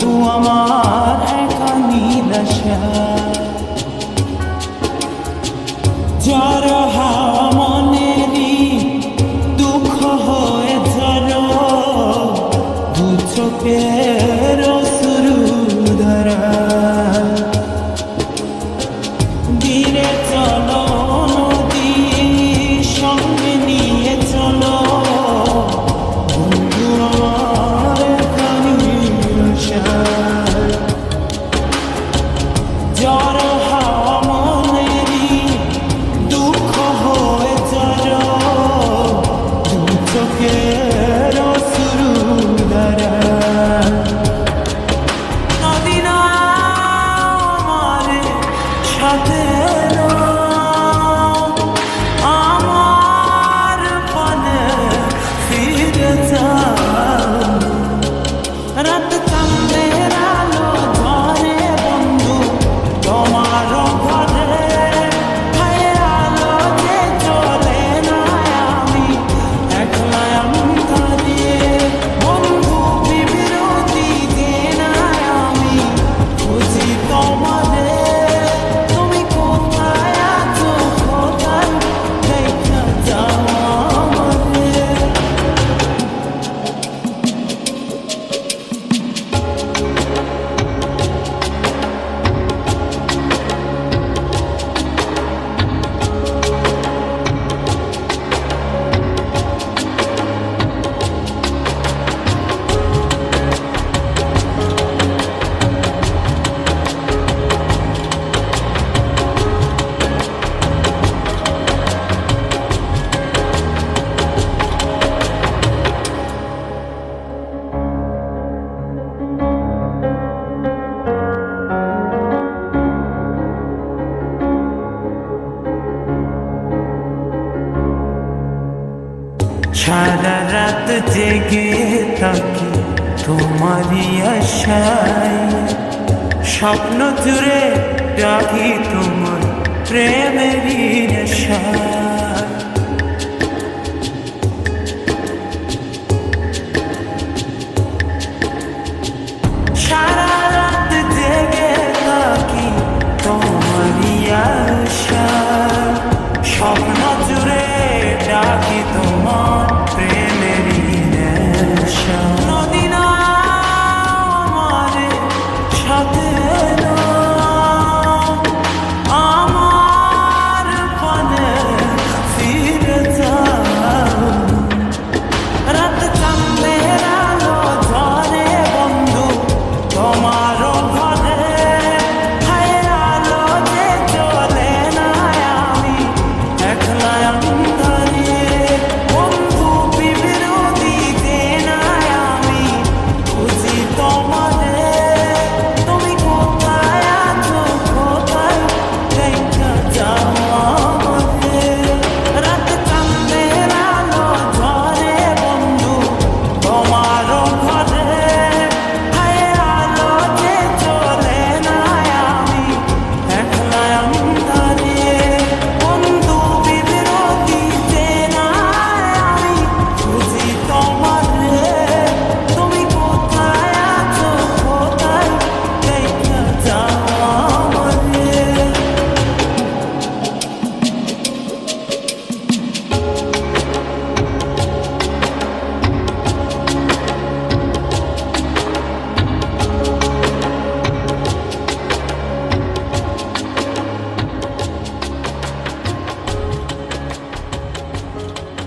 dua mar ek anila sha jara সারা রাত জেগে থাকি তোমারই আশায়। স্বপ্ন জুড়ে রাখি তোমার প্রেমেরই নেশা।